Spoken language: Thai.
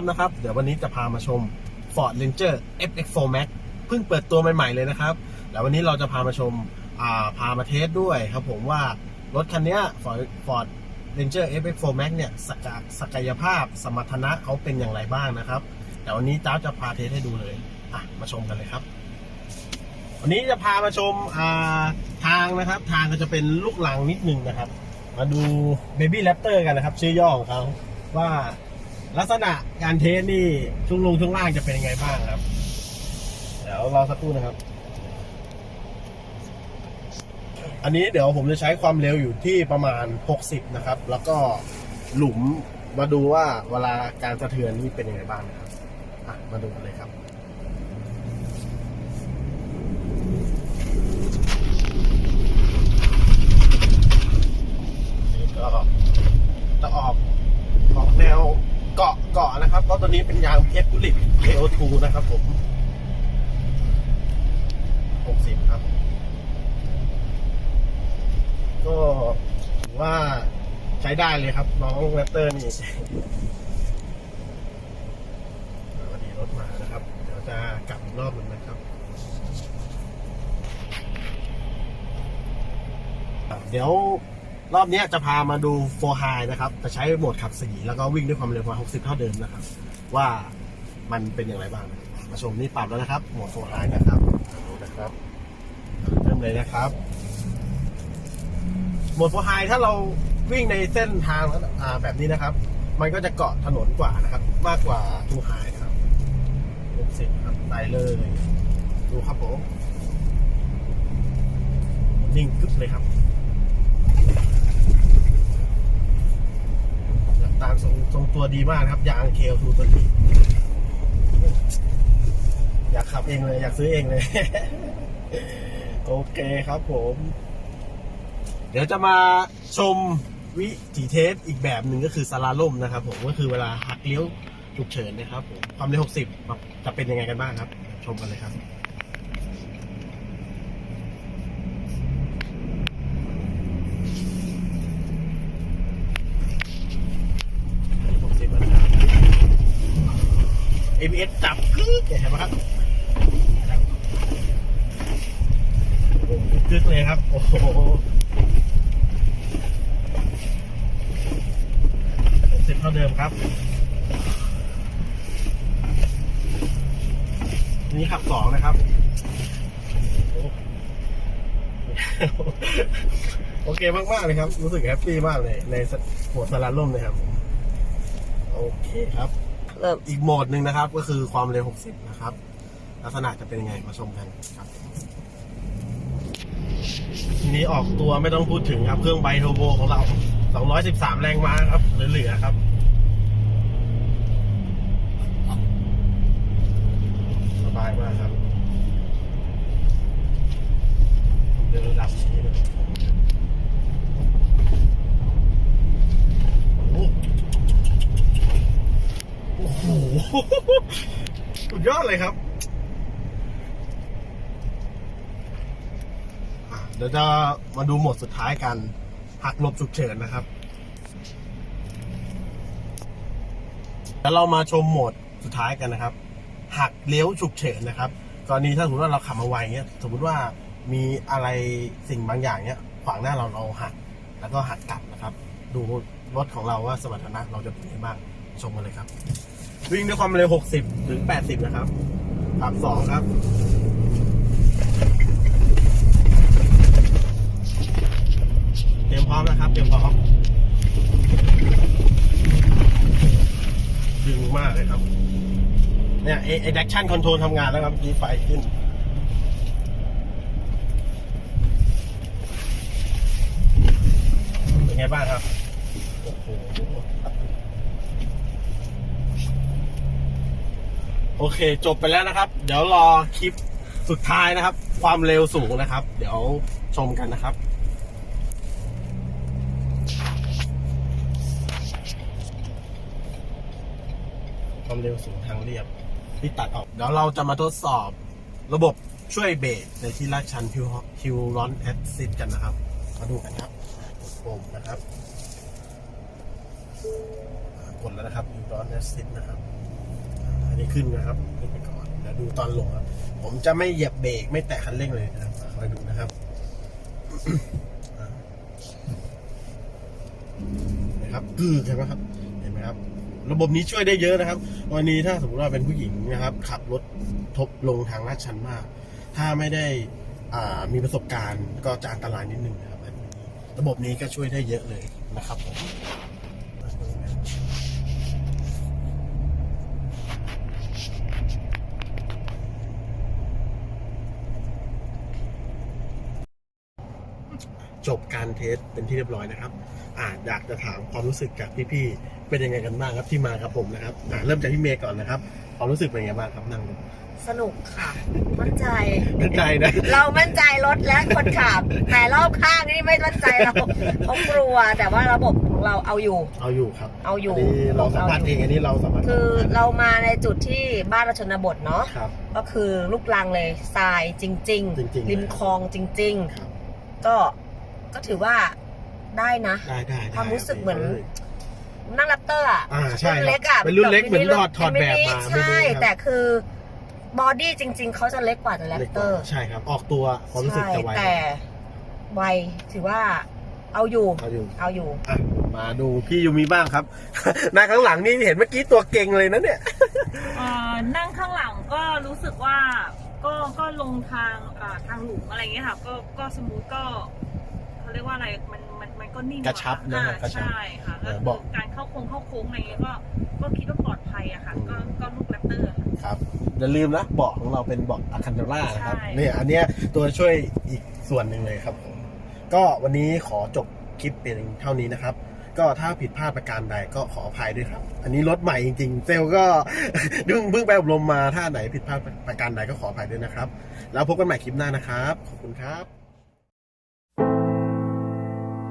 บนะครับ เดี๋ยววันนี้จะพามาชม Ford Ranger FX4 Max เพิ่งเปิดตัวใหม่ ๆ เลยนะครับ แล้ววันนี้เราจะพามาชมาพามาเทสด้วยครับผมว่ารถคันเนี้ย Ford Ford Ranger FX4 Max เนี่ยสกศักยภาพสมรรถนะเขาเป็นอย่างไรบ้างนะครับแต่วันนี้จ้าจะพาเทสให้ดูเลยอะมาชมกันเลยครับ วันนี้จะพามาชมาทางนะครับ ทางก็จะเป็นลูกหลังนิดนึงนะครับ มาดู Baby Raptor กันนะครับ ชื่อย่อของเขาว่า ลักษณะการเทสนี่ช่วงลงช่วงล่างจะเป็นยังไงบ้างครับ เดี๋ยวรอสักครู่นะครับ อันนี้เดี๋ยวผมจะใช้ความเร็วอยู่ที่ประมาณ 60 นะครับ แล้วก็หลุมมาดูว่าเวลาการสะเทือนนี่เป็นยังไงบ้างนะครับ อะ มาดูกันเลยครับ นี่ก็จะออกออกแนวเกาะเกาะนะครับก็ ตัวนี้เป็นยางเพชรกุลิต KO2 นะครับผม 60 ครับ ก็ถือว่าใช้ได้เลยครับ น้องแรปเตอร์นี่วันนี้รถมานะครับ เดี๋ยวจะกลับอีกรอบหนึ่งนะครับ เดี๋ยวรอบนี้จะพามาดูโฟไฮนะครับ จะใช้โหมดขับสีแล้วก็วิ่งด้วยความเร็วประมาณ60 เท่าเดิมนะครับ ว่ามันเป็นอย่างไรบ้าง มาชมนี่ปรับแล้วนะครับ หมดโฟไฮนะครับดูนะครับเริ่มเลยนะครับ หมดโฟไฮถ้าเราวิ่งในเส้นทางแบบนี้นะครับ มันก็จะเกาะถนนกว่านะครับ มากกว่าทูไฮนะครับ60ครับไปเลยดูครับผมนิ่งกึ๊บเลยครับ ตามทรงทรงตัวดีมากนะครับ ยางเคลทูตัวนี้ อยากขับเองเลย อยากซื้อเองเลย โอเคครับผม เดี๋ยวจะมาชมวิถีเทสอีกแบบหนึ่งก็คือสลาล่มนะครับผมก็คือเวลาหักเลี้ยวฉุกเฉินนะครับผมความเร็ว 60 จะเป็นยังไงกันบ้างครับ ชมกันเลยครับ 60นะครับ ABS จับกึ๊กเห็นไหมครับโอ้โหกึ๊กเลยครับ โอ้โหสิบเท่าเดิมครับ นี่ขับสองนะครับโอ้โอเคมากเลยครับ รู้สึกแฮปปี้มากเลย ในโหมดสลาล่มเลยครับ โอเคครับ อีกโหมดหนึ่งนะครับ ก็คือความเร็ว 60 นะครับ ลักษณะจะเป็นยังไงมาชมกันครับทีนี้ออกตัวไม่ต้องพูดถึงครับ เครื่องไบโทโบของเรา 213 แรงม้าครับเหลือๆครับ สบายมากครับเดินระดับนี้นะโอ้โห โอ้โห สุดยอดเลยครับเดี๋ยวจะมาดูโหมดสุดท้ายกัน หักหลบฉุกเฉินนะครับ แล้วเรามาชมโหมดสุดท้ายกันนะครับ หักเลี้ยวฉุกเฉินนะครับกรณีถ้าสมมติว่าเราขับมาไวเงี้ย สมมติว่ามีอะไรสิ่งบางอย่างเนี้ยขวางหน้าเราเราหัก แล้วก็หักกลับนะครับ ดูรถของเราว่าสมรรถนะเราจะเป็นยังไงบ้างชมกันเลยครับ วิ่งด้วยความเร็ว 60 ถึง 80 นะครับขับ2ครับเตรียมพร้อมนะครับเตรียมพร้อมดึงมากเลยครับ เนี่ยไอ้แดกชั่นคอนโทรลทำงานแล้วครับดีไฟขึ้นเป็นไงบ้างครับโอ้โห โอเค จบไปแล้วนะครับ เดี๋ยวรอคลิปสุดท้ายนะครับ ความเร็วสูงนะครับ เดี๋ยวชมกันนะครับความเร็วสูงทางเรียบที่ตัดออก เดี๋ยวเราจะมาทดสอบระบบช่วยเบรกในที่ลาดชันฮิวฮิวรอนแอดซิดกันนะครับ มาดูกันครับกดปุ่มนะครับกดแล้วนะครับฮิวรอนแอดซิดนะครับ นี้ขึ้นนะครับขึ้นไปก่อนแล้วดูตอนลงครับ ผมจะไม่เหยียบเบรกไม่แตะคันเร่งเลยนะครับคอยดูนะครับนะครับกึกเห็นไหมครับ เห็นไหมครับ ระบบนี้ช่วยได้เยอะนะครับ วันนี้ถ้าสมมติว่าเป็นผู้หญิงนะครับ ขับรถทบลงทางลาดชันมาก ถ้าไม่ได้อ่ามีประสบการณ์ก็จะอันตรายนิดนึงนะครับ ระบบนี้ก็ช่วยได้เยอะเลยนะครับผม จบการเทสเป็นที่เรียบร้อยนะครับอ่าอยากจะถามความรู้สึกจากพี่ๆเป็นยังไงกันบ้างครับที่มากับผมนะครับอ่าเริ่มจากพี่เมย์ก่อนนะครับความรู้สึกเป็นยังไงบ้างครับนั่งดูสนุกค่ะ มั่นใจเป็นใจนะ เรามั่นใจรถและคนขับ แต่รอบข้างนี่ไม่มั่นใจเราเขากลัวแต่ว่าระบบของเราเอาอยู่ เอาอยู่ครับ เอาอยู่นนี้เราสัมภาษณ์เองอันนี้เราสัมภาษณ์คือเรามาในจุดที่บ้านเราชนบทเนาะครับก็คือลูกลังเลยทรายจริงจริงๆริมคลองจริงครับๆก็ ก็ถือว่าได้นะ ได้ได้ได้ความรู้สึกเหมือน นั่งแรปเตอร์อะอ่าใช่รุ่นเล็กอะเป็นรุ่นเล็กเหมือนแบบถอดถอดแบบมาใช่ไม่รู้ครับแต่คือบอดี้จริง ๆ เขาจะเล็กกว่าแต่แรปเล็กเตกอว่าร์ ใช่ครับ ออกตัวความรู้สึกจะไวใช่แต่ไวถือว่าเอาอยู่ เอาอยู่เอาอยู่ อะมาดูพี่ยูมีบ้างครับ หน้าข้างหลังนี่เห็นเมื่อกี้ตัวเก่งเลยนะเนี่ย เอ่อนั่งข้างหลังก็รู้สึกว่าก็ก็ลงทางอ่าทางหลุมอะไรเงี้ยค่ะ ก็ก็สมูทก็ เขาเรียกว่าอะไรมันมันมันก็นิ่มกระชับนะอ่ากระชับใช่ค่ะแล้วเออคืบอกอการเข้าโค้งเข้าโค้งอะไรเงี้ยก็ก็คิดว่าปลอดภัยอะค่ะ ก็ก็ลูกแรปเตอร์ค่ะ ครับอย่าลืมนะเบาะของเราเป็นเบาะอะคันเดล่านะครับใช่ เนี่ยอันเนี้ยตัวช่วยอีกส่วนหนึ่งเลยครับผมก็วันนี้ขอจบคลิปเพียงเท่านี้นะครับ ก็ถ้าผิดพลาดประการใดก็ขออภัยด้วยครับ อันนี้รถใหม่จริงๆ เซลลก็ เพิ่งเพิ่งไปอบรมมาถ้าไหนผิดพลาดประการใดก็ขออภัยด้วยนะครับ แล้วพบกันใหม่คลิปหน้านะครับ ขอบคุณครับ